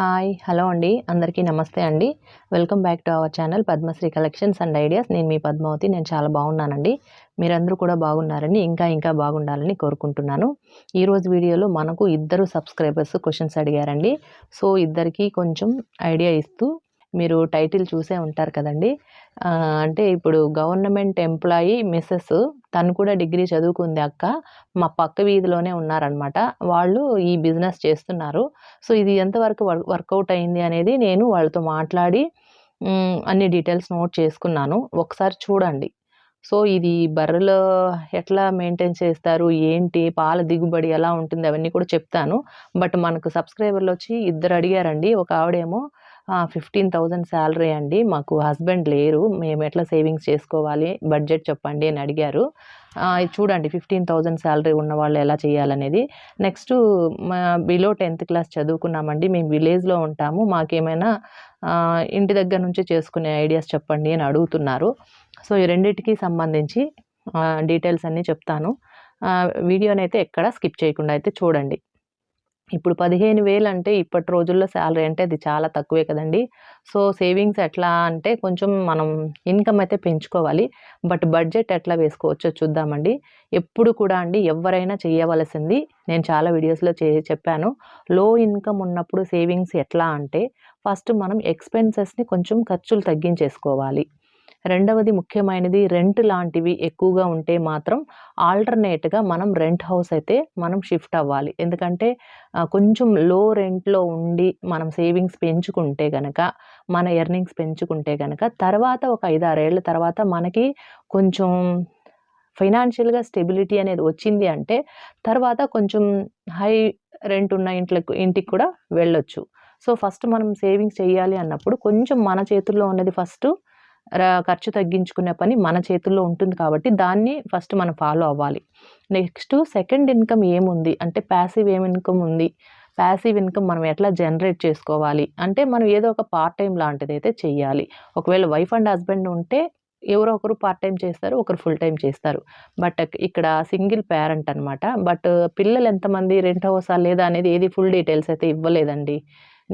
Hi hello అండి. అందరికీ నమస్తే అండి. Welcome back to our channel Padmasri collections and ideas. నేను మీ పద్మావతి. నేను చాలా బాగున్నానండి. మీరందరూ కూడా బాగున్నారని ఇంకా ఇంకా బాగుండాలని కోరుకుంటున్నాను. ఈరోజు వీడియోలో మనకు ఇద్దరు సబ్స్క్రైబర్స్ క్వశ్చన్స్ అడిగారండి. సో ఇద్దరికీ కొంచెం ఐడియా ఇస్తూ మీరు టైటిల్ చూసే ఉంటారు కదండి. అంటే ఇప్పుడు గవర్నమెంట్ ఎంప్లాయీ మిస్సెస్ తను కూడా డిగ్రీ చదువుకుంది అక్క. మా పక్క వీధిలోనే ఉన్నారనమాట వాళ్ళు ఈ బిజినెస్ చేస్తున్నారు. సో ఇది ఎంతవరకు వర్క్ వర్కౌట్ అయింది అనేది నేను వాళ్ళతో మాట్లాడి అన్ని డీటెయిల్స్ నోట్ చేసుకున్నాను. ఒకసారి చూడండి. సో ఇది బర్రెలు ఎట్లా మెయింటైన్ చేస్తారు? ఏంటి? పాల దిగుబడి ఎలా ఉంటుంది? అవన్నీ కూడా చెప్తాను. బట్ మనకు సబ్స్క్రైబర్లు వచ్చి ఇద్దరు అడిగారండి. ఒక ఆవిడేమో ఫిఫ్టీన్ థౌజండ్ శాలరీ అండి. మాకు హస్బెండ్ లేరు. మేము ఎట్లా సేవింగ్స్ చేసుకోవాలి? బడ్జెట్ చెప్పండి అని అడిగారు. చూడండి ఫిఫ్టీన్ థౌజండ్ శాలరీ ఉన్న వాళ్ళు ఎలా చేయాలనేది. నెక్స్ట్ మా బిలో టెన్త్ క్లాస్ చదువుకున్నామండి. మేము విలేజ్లో ఉంటాము. మాకేమైనా ఇంటి దగ్గర నుంచి చేసుకునే ఐడియాస్ చెప్పండి అని అడుగుతున్నారు. సో ఈ రెండింటికి సంబంధించి డీటెయిల్స్ అన్నీ చెప్తాను. వీడియోని అయితే ఎక్కడ స్కిప్ చేయకుండా అయితే చూడండి. ఇప్పుడు పదిహేను వేలు అంటే ఇప్పటి రోజుల్లో శాలరీ అంటే అది చాలా తక్కువే కదండి. సో సేవింగ్స్ ఎట్లా అంటే కొంచెం మనం ఇన్కమ్ అయితే పెంచుకోవాలి. బట్ బడ్జెట్ ఎట్లా వేసుకోవచ్చో చూద్దామండి. ఎప్పుడు కూడా అండి ఎవరైనా చేయవలసింది నేను చాలా వీడియోస్లో చే చెప్పాను. లో ఇన్కమ్ ఉన్నప్పుడు సేవింగ్స్ ఎట్లా అంటే ఫస్ట్ మనం ఎక్స్పెన్సెస్ని కొంచెం ఖర్చులు తగ్గించేసుకోవాలి. రెండవది ముఖ్యమైనది రెంట్ లాంటివి ఎక్కువగా ఉంటే మాత్రం ఆల్టర్నేట్గా మనం రెంట్ హౌస్ అయితే మనం షిఫ్ట్ అవ్వాలి. ఎందుకంటే కొంచెం లో రెంట్లో ఉండి మనం సేవింగ్స్ పెంచుకుంటే గనక మన ఎర్నింగ్స్ పెంచుకుంటే గనక తర్వాత ఒక ఐదు ఆరేళ్ళ తర్వాత మనకి కొంచెం ఫైనాన్షియల్గా స్టెబిలిటీ అనేది వచ్చింది అంటే తర్వాత కొంచెం హై రెంట్ ఉన్న ఇంట్లకు ఇంటికి కూడా వెళ్ళొచ్చు. సో ఫస్ట్ మనం సేవింగ్స్ చేయాలి అన్నప్పుడు కొంచెం మన చేతుల్లో ఉన్నది ఫస్ట్ ఖర్చు తగ్గించుకునే పని మన చేతుల్లో ఉంటుంది కాబట్టి దాన్ని ఫస్ట్ మనం ఫాలో అవ్వాలి. నెక్స్ట్ సెకండ్ ఇన్కమ్ ఏముంది? అంటే ప్యాసివ్ ఏం ఇన్కమ్ ఉంది? ప్యాసివ్ ఇన్కమ్ మనం ఎట్లా జనరేట్ చేసుకోవాలి? అంటే మనం ఏదో ఒక పార్ట్ టైం లాంటిది అయితే చేయాలి ఒకవేళ వైఫ్ అండ్ హస్బెండ్ ఉంటే ఎవరో ఒకరు పార్ట్ టైం చేస్తారు ఒకరు ఫుల్ టైం చేస్తారు. బట్ ఇక్కడ సింగిల్ పేరెంట్ అనమాట బట్ పిల్లలు ఎంతమంది రెంట్ హౌసా లేదా అనేది ఏది ఫుల్ డీటెయిల్స్ అయితే ఇవ్వలేదండి.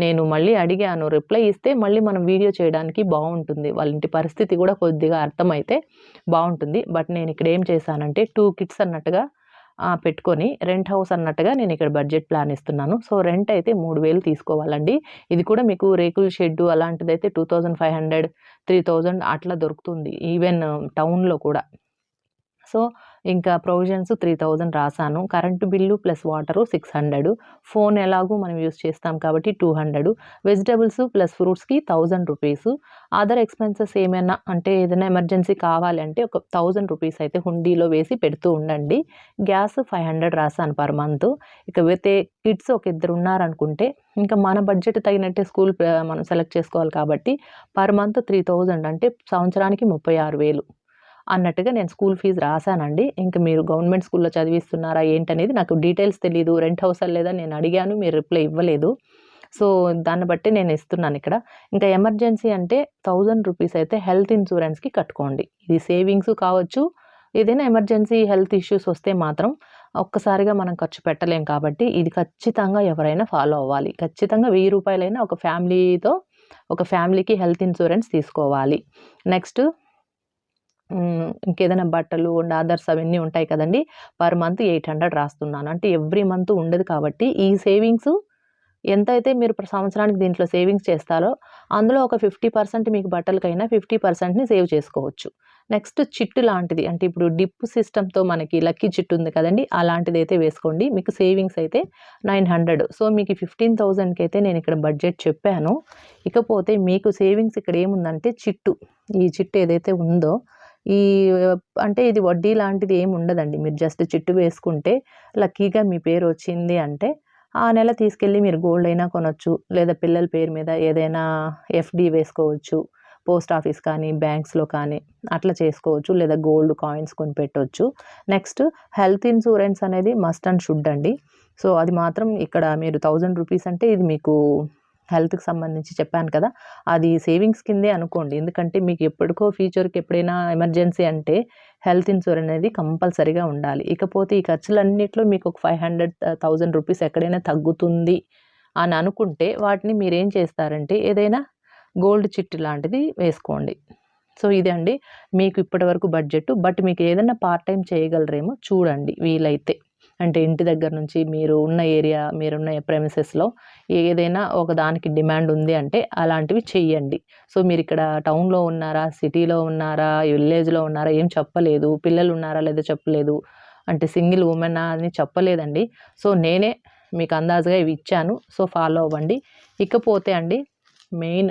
నేను మళ్ళీ అడిగాను రిప్లై ఇస్తే మళ్ళీ మనం వీడియో చేయడానికి బాగుంటుంది. వాళ్ళ ఇంటి పరిస్థితి కూడా కొద్దిగా అర్థమైతే బాగుంటుంది. బట్ నేను ఇక్కడ ఏం చేశానంటే టూ కిడ్స్ అన్నట్టుగా పెట్టుకొని రెంట్ హౌస్ అన్నట్టుగా నేను ఇక్కడ బడ్జెట్ ప్లాన్ ఇస్తున్నాను. సో రెంట్ అయితే మూడు వేలు తీసుకోవాలండి. ఇది కూడా మీకు రేకుల షెడ్ అలాంటిది అయితే two thousand five hundred three thousand అట్లా దొరుకుతుంది ఈవెన్ టౌన్లో కూడా. సో ఇంకా ప్రొవిజన్స్ త్రీ థౌజండ్ రాశాను current bill plus water six hundred. Phone ఎలాగూ మనం యూస్ చేస్తాం కాబట్టి టూ హండ్రెడ్. వెజిటబుల్స్ ప్లస్ ఫ్రూట్స్కి థౌజండ్ రూపీస్. అదర్ ఎక్స్పెన్సెస్ ఏమైనా అంటే ఏదైనా ఎమర్జెన్సీ కావాలి అంటే ఒక థౌజండ్ రూపీస్ అయితే హుండీలో వేసి పెడుతూ ఉండండి. గ్యాస్ ఫైవ్ హండ్రెడ్ రాశాను పర్ మంత్. ఇక కిడ్స్ ఒక ఇద్దరు ఉన్నారనుకుంటే ఇంకా మన బడ్జెట్ తగినట్టే స్కూల్ మనం సెలెక్ట్ చేసుకోవాలి కాబట్టి పర్ మంత్ త్రీ థౌజండ్ అంటే సంవత్సరానికి ముప్పై ఆరు వేలు. అన్నట్టుగా నేను స్కూల్ ఫీజు రాశానండి. ఇంకా మీరు గవర్నమెంట్ స్కూల్లో చదివిస్తున్నారా ఏంటనేది నాకు డీటెయిల్స్ తెలియదు రెంట్ హౌస్ లేదా నేను అడిగాను మీరు రిప్లై ఇవ్వలేదు. సో దాన్ని బట్టి నేను ఇస్తున్నాను ఇక్కడ. ఇంకా ఎమర్జెన్సీ అంటే థౌజండ్ రూపీస్ అయితే హెల్త్ ఇన్సూరెన్స్కి కట్టుకోండి. ఇది సేవింగ్స్ కావచ్చు ఏదైనా ఎమర్జెన్సీ హెల్త్ ఇష్యూస్ వస్తే మాత్రం ఒక్కసారిగా మనం ఖర్చు పెట్టలేం కాబట్టి ఇది ఖచ్చితంగా ఎవరైనా ఫాలో అవ్వాలి. ఖచ్చితంగా వెయ్యి రూపాయలైనా ఒక ఫ్యామిలీతో ఒక ఫ్యామిలీకి హెల్త్ ఇన్సూరెన్స్ తీసుకోవాలి. నెక్స్ట్ ఇంకేదైనా బట్టలు అండ్ అదర్స్ అవన్నీ ఉంటాయి కదండి. పర్ మంత్ ఎయిట్ హండ్రెడ్ రాస్తున్నాను. అంటే ఎవ్రీ మంత్ ఉండదు కాబట్టి ఈ సేవింగ్స్ ఎంతైతే మీరు సంవత్సరానికి దీంట్లో సేవింగ్స్ చేస్తారో అందులో ఒక ఫిఫ్టీ పర్సెంట్ మీకు బట్టలకైనా ఫిఫ్టీ పర్సెంట్ని సేవ్ చేసుకోవచ్చు. నెక్స్ట్ చిట్టు లాంటిది. అంటే ఇప్పుడు డిప్ సిస్టమ్తో మనకి లక్కీ చిట్టు ఉంది కదండి. అలాంటిది అయితే వేసుకోండి. మీకు సేవింగ్స్ అయితే నైన్ హండ్రెడ్. సో మీకు ఫిఫ్టీన్ థౌజండ్కి అయితే నేను ఇక్కడ బడ్జెట్ చెప్పాను. ఇకపోతే మీకు సేవింగ్స్ ఇక్కడ ఏముందంటే చిట్టు. ఈ చిట్టు ఏదైతే ఉందో ఈ అంటే ఇది వడ్డీ లాంటిది ఏమి ఉండదండి. మీరు జస్ట్ చిట్టు వేసుకుంటే లక్కీగా మీ పేరు వచ్చింది అంటే ఆ నెల తీసుకెళ్ళి మీరు గోల్డ్ అయినా కొనొచ్చు లేదా పిల్లల పేరు మీద ఏదైనా ఎఫ్డి వేసుకోవచ్చు పోస్ట్ ఆఫీస్ కానీ బ్యాంక్స్లో కానీ అట్లా చేసుకోవచ్చు లేదా గోల్డ్ కాయిన్స్ కొని పెట్టవచ్చు నెక్స్ట్ హెల్త్ ఇన్సూరెన్స్ అనేది మస్ట్ అండ్ షుడ్ అండి. సో అది మాత్రం ఇక్కడ మీరు థౌజండ్ రూపీస్ అంటే ఇది మీకు హెల్త్కి సంబంధించి చెప్పాను కదా! అది సేవింగ్స్ కిందే అనుకోండి. ఎందుకంటే మీకు ఎప్పటికో ఫ్యూచర్కి ఎప్పుడైనా ఎమర్జెన్సీ అంటే హెల్త్ ఇన్సూరెన్స్ అనేది కంపల్సరీగా ఉండాలి. ఇకపోతే ఈ ఖర్చులన్నింటిలో మీకు ఒక ఫైవ్ హండ్రెడ్ థౌజండ్ రూపీస్ ఎక్కడైనా తగ్గుతుంది అని అనుకుంటే వాటిని మీరేం చేస్తారంటే ఏదైనా గోల్డ్ చిట్టు లాంటిది వేసుకోండి. సో ఇదే అండి. మీకు ఇప్పటివరకు బడ్జెట్ బట్ మీకు ఏదైనా పార్ట్ టైం చేయగలరేమో చూడండి వీలైతే. అంటే ఇంటి దగ్గర నుంచి మీరు ఉన్న ఏరియా మీరున్న ప్రెమిసెస్లో ఏదైనా ఒక దానికి డిమాండ్ ఉంది అంటే అలాంటివి చెయ్యండి. సో మీరు ఇక్కడ టౌన్లో ఉన్నారా సిటీలో ఉన్నారా విలేజ్లో ఉన్నారా ఏం చెప్పలేదు పిల్లలు ఉన్నారా లేదో చెప్పలేదు అంటే సింగిల్ ఉమెన్ అని చెప్పలేదండి. సో నేనే మీకు అందాజుగా ఇవి ఇచ్చాను. సో ఫాలో అవ్వండి. ఇకపోతే అండి మెయిన్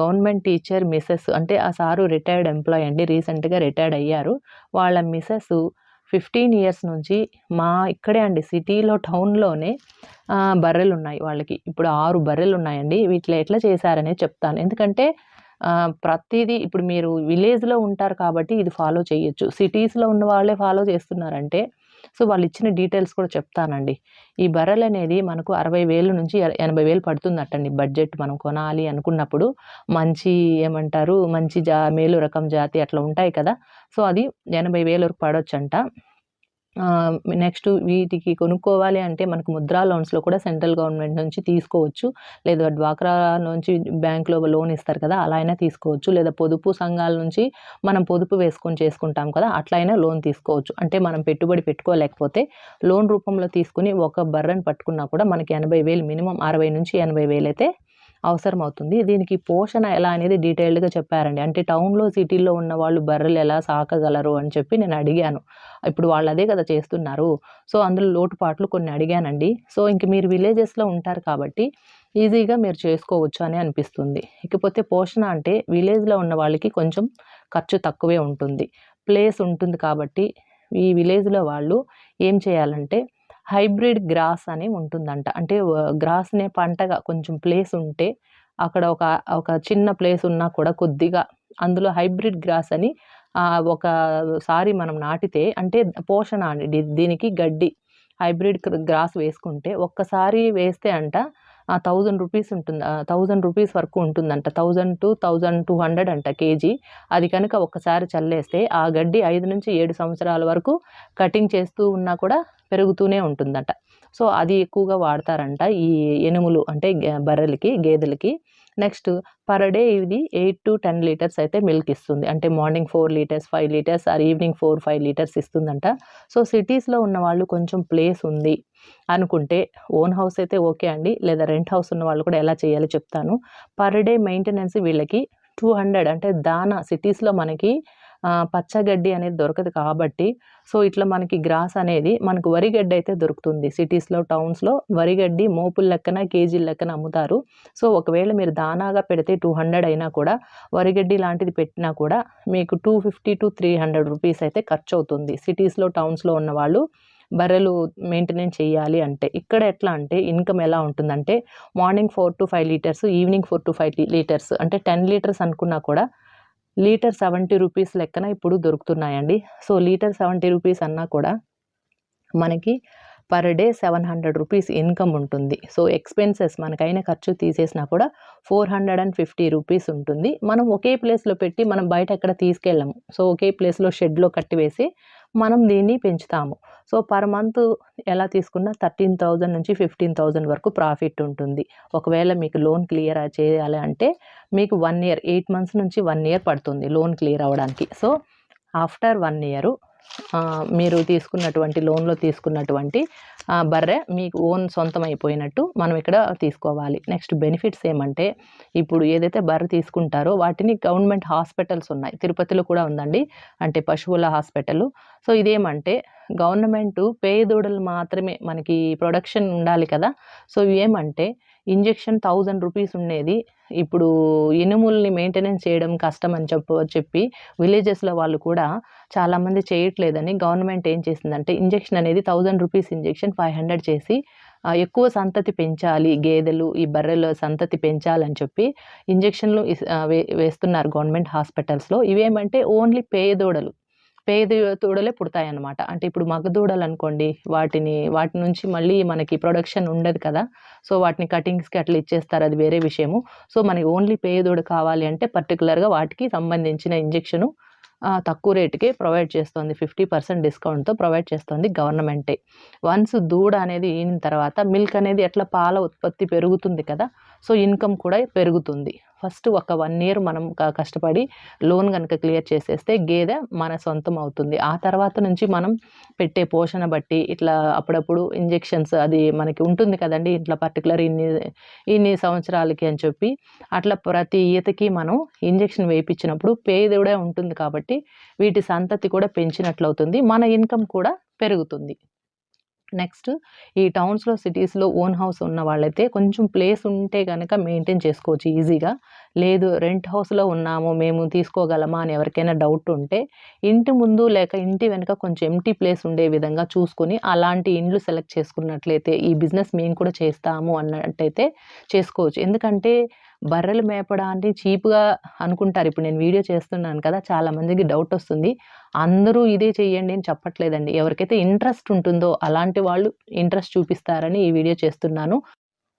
గవర్నమెంట్ టీచర్ మిస్సెస్ అంటే ఆ సారు రిటైర్డ్ ఎంప్లాయ్ అండి. రీసెంట్గా రిటైర్డ్ అయ్యారు. వాళ్ళ మిస్సెస్ ఫిఫ్టీన్ ఇయర్స్ నుంచి మా ఇక్కడే అండి సిటీలో టౌన్లోనే బర్రెలు ఉన్నాయి వాళ్ళకి. ఇప్పుడు ఆరు బర్రెలు ఉన్నాయండి వీటిలో ఎట్లా చేశారనే చెప్తాను. ఎందుకంటే ప్రతిదీ ఇప్పుడు మీరు విలేజ్లో ఉంటారు కాబట్టి ఇది ఫాలో చేయొచ్చు. సిటీస్లో ఉన్న వాళ్ళే ఫాలో చేస్తున్నారంటే సో వాళ్ళు ఇచ్చిన డీటెయిల్స్ కూడా చెప్తానండి. ఈ బర్రెలు అనేది మనకు అరవై వేలు నుంచి ఎనభై వేలు పడుతుందటండి బడ్జెట్ మనం కొనాలి అనుకున్నప్పుడు. మంచి ఏమంటారు? మంచి జా మేలు రకం జాతి అట్లా ఉంటాయి కదా. సో అది ఎనభై వేల వరకు పడొచ్చంట. నెక్స్ట్ వీటికి కొనుక్కోవాలి అంటే మనకు ముద్రా లోన్స్లో కూడా సెంట్రల్ గవర్నమెంట్ నుంచి తీసుకోవచ్చు. లేదా డ్వాక్రా నుంచి బ్యాంక్లో లోన్ ఇస్తారు కదా అలా అయినా తీసుకోవచ్చు. లేదా పొదుపు సంఘాల నుంచి మనం పొదుపు వేసుకొని చేసుకుంటాం కదా అట్లా అయినా లోన్ తీసుకోవచ్చు. అంటే మనం పెట్టుబడి పెట్టుకోలేకపోతే లోన్ రూపంలో తీసుకుని ఒక బర్రెని పట్టుకున్నా కూడా మనకి ఎనభై వేలు మినిమం అరవై నుంచి ఎనభై వేలు అయితే అవసరం అవుతుంది దీనికి పోషణ ఎలా అనేది డీటెయిల్డ్గా చెప్పారండి. అంటే టౌన్లో సిటీల్లో ఉన్న వాళ్ళు బర్రెలు ఎలా సాకగలరు అని చెప్పి నేను అడిగాను. ఇప్పుడు వాళ్ళు అదే కదా చేస్తున్నారు. సో అందులో లోటుపాట్లు కొన్ని అడిగానండి. సో ఇంక మీరు విలేజెస్లో ఉంటారు కాబట్టి ఈజీగా మీరు చేసుకోవచ్చు అని అనిపిస్తుంది. ఇకపోతే పోషణ అంటే విలేజ్లో ఉన్న వాళ్ళకి కొంచెం ఖర్చు తక్కువే ఉంటుంది. ప్లేస్ ఉంటుంది కాబట్టి ఈ విలేజ్లో వాళ్ళు ఏం చేయాలంటే హైబ్రిడ్ గ్రాస్ అని ఉంటుందంట. అంటే గ్రాస్నే పంటగా కొంచెం ప్లేస్ ఉంటే అక్కడ ఒక ఒక చిన్న ప్లేస్ ఉన్నా కూడా కొద్దిగా అందులో హైబ్రిడ్ గ్రాస్ అని ఒకసారి మనం నాటితే అంటే పోషణ అండి. దీనికి గడ్డి హైబ్రిడ్ గ్రాస్ వేసుకుంటే ఒక్కసారి వేస్తే అంట థౌజండ్ రూపీస్ ఉంటుంది థౌజండ్ రూపీస్ వరకు ఉంటుందంట. Thousand to thousand two hundred అంట కేజీ. అది కనుక ఒక్కసారి చల్లేస్తే ఆ గడ్డి ఐదు నుంచి ఏడు సంవత్సరాల వరకు కటింగ్ చేస్తూ ఉన్నా కూడా పెరుగుతూనే ఉంటుందట. సో అది ఎక్కువగా వాడతారంట ఈ ఎనుములు అంటే బర్రెలకి గేదెలకి. నెక్స్ట్ పర్ డే ఇది ఎయిట్ టు టెన్ లీటర్స్ అయితే మిల్క్ ఇస్తుంది. అంటే morning four litres five litres or evening four five litres ఇస్తుందంట. So సిటీస్లో ఉన్న వాళ్ళు కొంచెం ప్లేస్ ఉంది అనుకుంటే ఓన్ హౌస్ అయితే ఓకే అండి. లేదా రెంట్ హౌస్ ఉన్న వాళ్ళు కూడా ఎలా చేయాలో చెప్తాను. పర్ డే మెయింటెనెన్స్ వీళ్ళకి టూ హండ్రెడ్ అంటే దానా సిటీస్లో మనకి పచ్చగడ్డి అనేది దొరకదు కాబట్టి సో ఇట్లా మనకి గ్రాస్ అనేది మనకు వరిగడ్డి అయితే దొరుకుతుంది. సిటీస్లో టౌన్స్లో వరిగడ్డి మోపుల లెక్కన కేజీల లెక్కన అమ్ముతారు. సో ఒకవేళ మీరు దానాగా పెడితే టూ హండ్రెడ్ అయినా కూడా వరిగడ్డి లాంటిది పెట్టినా కూడా మీకు two fifty to three hundred rupees అయితే ఖర్చు అవుతుంది సిటీస్లో టౌన్స్లో ఉన్న వాళ్ళు బర్రెలు మెయింటెనెన్స్ చేయాలి అంటే. ఇక్కడ ఎట్లా అంటే ఇన్కమ్ ఎలా ఉంటుందంటే morning four to five liters evening four to five liters అంటే టెన్ లీటర్స్ అనుకున్నా కూడా లీటర్ సెవెంటీ రూపీస్ లెక్కన ఇప్పుడు దొరుకుతున్నాయండి. సో లీటర్ సెవెంటీ రూపీస్ అన్నా కూడా మనకి per day seven hundred rupees income ఉంటుంది. సో ఎక్స్పెన్సెస్ మనకైన ఖర్చు తీసేసినా కూడా four hundred and fifty rupees ఉంటుంది. మనం ఒకే ప్లేస్లో పెట్టి మనం బయట ఎక్కడ తీసుకెళ్ళము. సో ఒకే ప్లేస్లో షెడ్లో కట్టివేసి మనం దీన్ని పెంచుతాము. సో పర్ మంత్ ఎలా తీసుకున్నా థర్టీన్ థౌజండ్ నుంచి ఫిఫ్టీన్ థౌజండ్ వరకు ప్రాఫిట్ ఉంటుంది. ఒకవేళ మీకు లోన్ క్లియర్ చేయాలి అంటే మీకు వన్ ఇయర్ ఎయిట్ మంత్స్ నుంచి వన్ ఇయర్ పడుతుంది లోన్ క్లియర్ అవ్వడానికి. సో ఆఫ్టర్ వన్ ఇయరు మీరు తీసుకున్నటువంటి లోన్లో తీసుకున్నటువంటి బర్రె మీకు ఓన్ సొంతం అయిపోయినట్టు మనం ఇక్కడ తీసుకోవాలి. నెక్స్ట్ బెనిఫిట్స్ ఏమంటే ఇప్పుడు ఏదైతే బర్రె తీసుకుంటారో వాటిని గవర్నమెంట్ హాస్పిటల్స్ ఉన్నాయి. తిరుపతిలో కూడా ఉందండి. అంటే పశువుల హాస్పిటల్. సో ఇదేమంటే గవర్నమెంట్ పేదోడలు మాత్రమే మనకి ప్రొడక్షన్ ఉండాలి కదా. సో ఏమంటే ఇంజెక్షన్ థౌజండ్ రూపీస్ ఉండేది. ఇప్పుడు ఇనుముల్ని మెయింటెనెన్స్ చేయడం కష్టం అని చెప్ప చెప్పి విలేజెస్లో వాళ్ళు కూడా చాలామంది చేయట్లేదని గవర్నమెంట్ ఏం చేసిందంటే ఇంజెక్షన్ అనేది thousand rupees injection five hundred చేసి ఎక్కువ సంతతి పెంచాలి గేదెలు ఈ బర్రెల సంతతి పెంచాలని చెప్పి ఇంజెక్షన్లు వేస్తున్నారు గవర్నమెంట్ హాస్పిటల్స్లో. ఇవేమంటే ఓన్లీ పేదోడలు. పేద దూడలే పుడతాయన్నమాట. అంటే ఇప్పుడు మగదూడలు అనుకోండి వాటిని వాటి నుంచి మళ్ళీ మనకి ప్రొడక్షన్ ఉండదు కదా. సో వాటిని కటింగ్స్కి అట్లా ఇచ్చేస్తారు అది వేరే విషయము. సో మనకి ఓన్లీ పేదోడు కావాలి అంటే పర్టికులర్గా వాటికి సంబంధించిన ఇంజెక్షను తక్కువ రేటుకే ప్రొవైడ్ చేస్తుంది. ఫిఫ్టీ పర్సెంట్ డిస్కౌంట్తో ప్రొవైడ్ చేస్తుంది గవర్నమెంటే వన్స్ దూడ అనేది ఈన తర్వాత మిల్క్ అనేది ఎట్లా పాల ఉత్పత్తి పెరుగుతుంది కదా. సో ఇన్కమ్ కూడా పెరుగుతుంది. ఫస్ట్ ఒక వన్ ఇయర్ మనం కష్టపడి లోన్ కనుక క్లియర్ చేసేస్తే గేదె మన సొంతం అవుతుంది. ఆ తర్వాత నుంచి మనం పెట్టే పోషణ బట్టి ఇట్లా అప్పుడప్పుడు ఇంజెక్షన్స్ అది మనకి ఉంటుంది కదండి ఇట్లా పర్టికులర్ ఇన్ని ఇన్ని సంవత్సరాలకి అని చెప్పి అట్లా ప్రతి ఈతకి మనం ఇంజెక్షన్ వేయించినప్పుడు పేదోడే ఉంటుంది కాబట్టి వీటి సంతతి కూడా పెంచినట్లు అవుతుంది మన ఇన్కమ్ కూడా పెరుగుతుంది. నెక్స్ట్ ఈ టౌన్స్‌లో, సిటీస్‌లో ఓన్ హౌస్ ఉన్న వాళ్ళైతే కొంచెం ప్లేస్ ఉంటే కనుక మెయింటైన్ చేసుకోవచ్చు ఈజీగా. లేదు రెంట్ హౌస్‌లో ఉన్నాము మేము తీసుకోగలమా అని ఎవరికైనా డౌట్ ఉంటే, ఇంటి ముందు లేక ఇంటి వెనుక కొంచెం ఎంటీ ప్లేస్ ఉండే విధంగా చూసుకొని, అలాంటి ఇండ్లు సెలెక్ట్ చేసుకున్నట్లయితే ఈ బిజినెస్ మేము కూడా చేస్తాము అన్నట్టయితే చేసుకోవచ్చు. ఎందుకంటే బర్రెలు మేపడాన్ని చీప్‌గా అనుకుంటారు. ఇప్పుడు నేను వీడియో చేస్తున్నాను కదా! చాలామందికి డౌట్ వస్తుంది. అందరూ ఇదే చేయండి అని చెప్పట్లేదండి. ఎవరికైతే ఇంట్రెస్ట్ ఉంటుందో అలాంటి వాళ్ళు ఇంట్రెస్ట్ చూపిస్తారని ఈ వీడియో చేస్తున్నాను.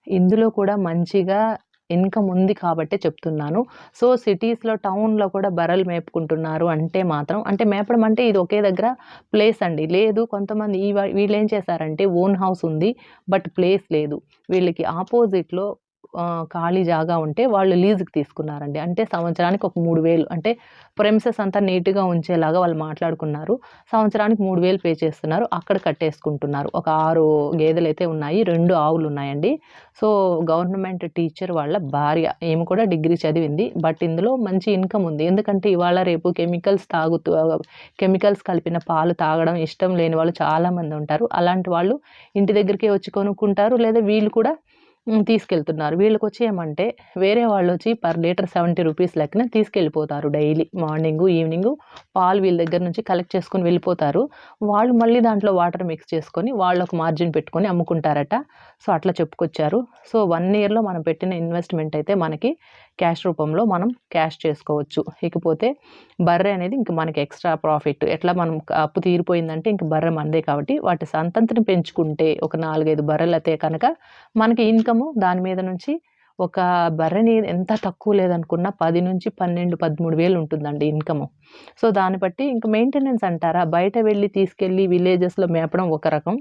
ఇందులో కూడా మంచిగా ఇన్కమ్ ఉంది కాబట్టే చెప్తున్నాను. సో, సిటీస్‌లో, టౌన్‌లో కూడా బర్రెలు మేపుకుంటున్నారు అంటే మాత్రం అంటే మేపడం అంటే ఇది ఒకే దగ్గర ప్లేస్ అండి. లేదు కొంతమంది ఈ వీళ్ళు వీళ్ళేం చేశారంటే ఓన్ హౌస్ ఉంది. బట్ ప్లేస్ లేదు. వీళ్ళకి ఆపోజిట్‌లో ఖాళీ జాగా ఉంటే వాళ్ళు లీజుకి తీసుకున్నారండి. అంటే సంవత్సరానికి ఒక 3000 అంటే ప్రెమిసెస్ అంతా నీట్‌గా ఉంచేలాగా వాళ్ళు మాట్లాడుకున్నారు. సంవత్సరానికి 3000 పే చేస్తున్నారు. అక్కడ కట్టేసుకుంటున్నారు. ఒక 6 గేదెలైతే ఉన్నాయి. రెండు ఆవులు ఉన్నాయండి సో, గవర్నమెంట్ టీచర్ వాళ్ళ భార్య. ఏమి కూడా డిగ్రీ చదివింది. బట్ ఇందులో మంచి ఇన్కమ్ ఉంది. ఎందుకంటే ఇవాళ రేపు కెమికల్స్ తాగుతూ కెమికల్స్ కలిపిన పాలు తాగడం ఇష్టం లేని వాళ్ళు చాలామంది ఉంటారు. అలాంటి వాళ్ళు ఇంటి దగ్గరికే వచ్చి కొనుక్కుంటారు. లేదా వీళ్ళు కూడా తీసుకెళ్తున్నారు. వీళ్ళకొచ్చి ఏమంటే వేరే వాళ్ళొచ్చి పర్ లీటర్ సెవెంటీ రూపీస్ లెక్కన తీసుకెళ్ళిపోతారు డైలీ. మార్నింగు, ఈవినింగు పాలు వీళ్ళ దగ్గర నుంచి కలెక్ట్ చేసుకొని వెళ్ళిపోతారు. వాళ్ళు మళ్ళీ దాంట్లో వాటర్ మిక్స్ చేసుకొని వాళ్ళొక మార్జిన్ పెట్టుకొని అమ్ముకుంటారట. సో, అట్లా చెప్పుకొచ్చారు. సో, వన్ ఇయర్‌లో మనం పెట్టిన ఇన్వెస్ట్‌మెంట్ అయితే మనకి క్యాష్ రూపంలో మనం క్యాష్ చేసుకోవచ్చు. ఇకపోతే బర్రె అనేది ఇంక మనకి ఎక్స్‌ట్రా ప్రాఫిట్. ఎట్లా మనం అప్పు తీరిపోయిందంటే ఇంక బర్రె మనదే కాబట్టి వాటి సంతతిని పెంచుకుంటే ఒక 4, 5 బర్రెలైతే కనుక మనకి ఇన్కము దాని మీద నుంచి ఒక బర్రెని ఎంత తక్కువ లేదనుకున్నా 10-12, 13,000 ఉంటుందండి ఇన్కము. సో, దాన్ని బట్టి ఇంక మెయింటెనెన్స్ అంటారా? బయట వెళ్ళి తీసుకెళ్ళి విలేజెస్‌లో మేపడం ఒక రకం.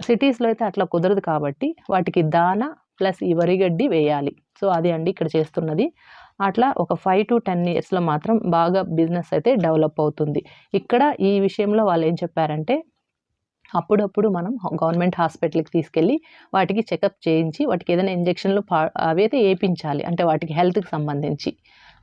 సిటీస్‌లో అయితే అట్లా కుదరదు కాబట్టి వాటికి దాన ప్లస్ ఈ వరిగడ్డి వేయాలి. సో, అదే అండి ఇక్కడ చేస్తున్నది. అట్లా ఒక 5-10 ఇయర్స్‌లో మాత్రం బాగా బిజినెస్ అయితే డెవలప్ అవుతుంది. ఇక్కడ ఈ విషయంలో వాళ్ళు ఏం చెప్పారంటే అప్పుడప్పుడు మనం గవర్నమెంట్ హాస్పిటల్‌కి తీసుకెళ్ళి వాటికి చెకప్ చేయించి వాటికి ఏదైనా ఇంజెక్షన్‌లు పా అవైతే వేయించాలి అంటే వాటికి హెల్త్‌కి సంబంధించి.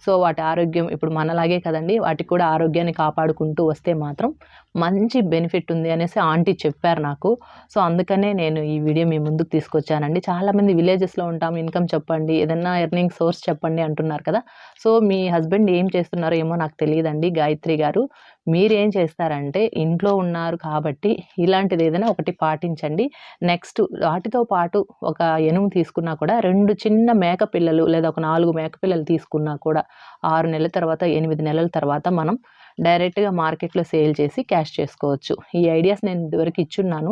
సో, వాటి ఆరోగ్యం ఇప్పుడు మనలాగే కదండీ! వాటికి కూడా ఆరోగ్యాన్ని కాపాడుకుంటూ వస్తే మాత్రం మంచి బెనిఫిట్ ఉంది అనేసి ఆంటీ చెప్పారు నాకు. సో, అందుకనే నేను ఈ వీడియో మీ ముందుకు తీసుకొచ్చానండి. చాలామంది విలేజెస్‌లో ఉంటాం. ఇన్కమ్ చెప్పండి. ఏదన్నా ఎర్నింగ్ సోర్స్ చెప్పండి అంటున్నారు కదా! సో, మీ హస్బెండ్ ఏం చేస్తున్నారో ఏమో నాకు తెలియదండి గాయత్రి గారు. మీరేం చేస్తారంటే ఇంట్లో ఉన్నారు కాబట్టి ఇలాంటిది ఏదైనా ఒకటి పాటించండి. నెక్స్ట్ వాటితో పాటు ఒక ఎనుము తీసుకున్నా కూడా రెండు చిన్న మేక పిల్లలు లేదా ఒక నాలుగు మేక పిల్లలు తీసుకున్నా కూడా ఆరు నెలల తర్వాత, ఎనిమిది నెలల తర్వాత మనం డైరెక్ట్‌గా మార్కెట్‌లో సేల్ చేసి క్యాష్ చేసుకోవచ్చు. ఈ ఐడియాస్ నేను ఇదివరకు ఇచ్చున్నాను.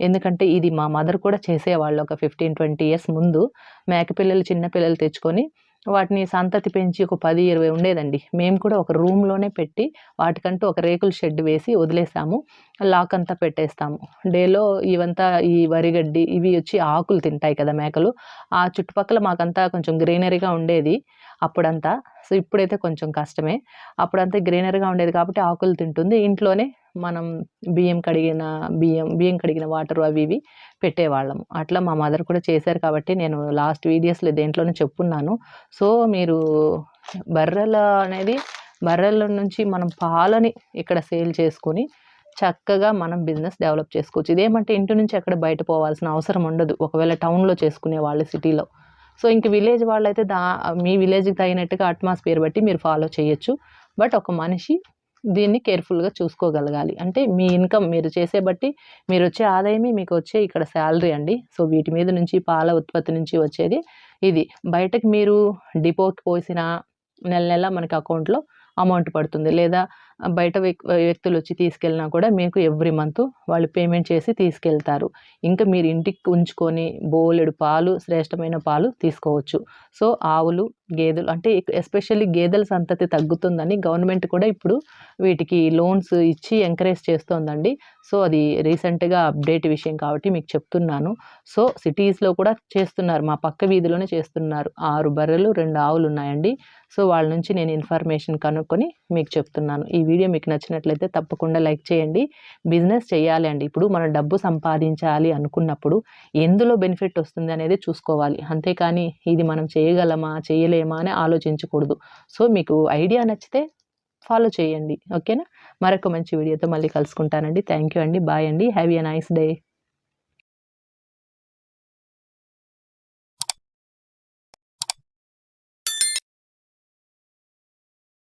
ఎందుకంటే ఇది మా మదర్ కూడా చేసేవాళ్ళు ఒక 15, 20 ఇయర్స్ ముందు. మేకపిల్లలు చిన్నపిల్లలు చిన్న పిల్లలు తెచ్చుకొని వాటిని సంతతి పెంచి ఒక పది ఇరవై ఉండేదండి. మేము కూడా ఒక రూమ్‌లోనే పెట్టి వాటికంటూ ఒక రేకుల షెడ్ వేసి వదిలేసాము. లాక్ అంతా పెట్టేస్తాము. డేలో ఇవంతా ఈ వరిగడ్డి ఇవి వచ్చి ఆకులు తింటాయి కదా మేకలు. ఆ చుట్టుపక్కల మాకంతా కొంచెం గ్రీనరీగా ఉండేది అప్పుడంతా. సో, ఇప్పుడైతే కొంచెం కష్టమే. అప్పుడంతా గ్రీనరీగా ఉండేది కాబట్టి ఆకులు తింటుంది. ఇంట్లోనే మనం బియ్యం కడిగిన బియ్యం, బియ్యం కడిగిన వాటరు అవి ఇవి పెట్టేవాళ్ళము. అట్లా మా మదర్ కూడా చేశారు కాబట్టి నేను లాస్ట్ వీడియోస్‌లో దేంట్లోనే చెప్పున్నాను. సో, మీరు బర్రెల అనేది బర్రెల నుంచి మనం పాలని ఇక్కడ సేల్ చేసుకొని చక్కగా మనం బిజినెస్ డెవలప్ చేసుకోవచ్చు. ఇదేమంటే ఇంటి నుంచి ఎక్కడ బయట పోవాల్సిన అవసరం ఉండదు. ఒకవేళ టౌన్‌లో చేసుకునే వాళ్ళు సిటీలో. సో, ఇంక విలేజ్ వాళ్ళైతే దా మీ విలేజ్‌కి తగినట్టుగా అట్మాస్ఫియర్ బట్టి మీరు ఫాలో చేయొచ్చు. బట్ ఒక మనిషి దీన్ని కేర్‌ఫుల్‌గా చూసుకోగలగాలి. అంటే మీ ఇన్కమ్ మీరు చేసే బట్టి మీరు వచ్చే ఆదాయమే మీకు వచ్చే ఇక్కడ శాలరీ అండి. సో, వీటి మీద నుంచి పాల ఉత్పత్తి నుంచి వచ్చేది ఇది. బయటకు మీరు డిపోకి పోసిన నెల నెల మనకి అకౌంట్‌లో అమౌంట్ పడుతుంది. లేదా బయట వ్యక్- వ్యక్తులు వచ్చి తీసుకెళ్ళినా కూడా మీకు ఎవ్రీ మంత్ వాళ్ళు పేమెంట్ చేసి తీసుకెళ్తారు ఇంకా మీరు ఇంటికి ఉంచుకొని బోలెడు పాలు శ్రేష్టమైన పాలు తీసుకోవచ్చు సో ఆవులు గేదెలు అంటే ఎస్పెషల్లీ గేదెల సంతతి తగ్గుతుందని గవర్నమెంట్ కూడా ఇప్పుడు వీటికి లోన్స్ ఇచ్చి ఎంకరేజ్ చేస్తోందండి. సో అది రీసెంట్గా అప్డేట్ విషయం కాబట్టి మీకు చెప్తున్నాను. సో సిటీస్లో కూడా చేస్తున్నారు. మా పక్క వీధిలోనే చేస్తున్నారు. ఆరు బర్రెలు రెండు ఆవులు ఉన్నాయండి. సో వాళ్ళ నుంచి నేను ఇన్ఫర్మేషన్ కనుక్కొని మీకు చెప్తున్నాను. ఈ వీడియో మీకు నచ్చినట్లయితే తప్పకుండా లైక్ చేయండి. బిజినెస్ చేయాలి అండి. ఇప్పుడు మనం డబ్బు సంపాదించాలి అనుకున్నప్పుడు ఎందులో బెనిఫిట్ వస్తుంది అనేది చూసుకోవాలి. అంతేకాని ఇది మనం చేయగలమా చేయలేమా అని ఆలోచించకూడదు. సో మీకు ఐడియా నచ్చితే ఫాలో చేయండి. ఓకేనా? మరొక మంచి వీడియోతో మళ్ళీ కలుసుకుంటానండి. థ్యాంక్ యూ అండి. బాయ్ అండి. Have a nice day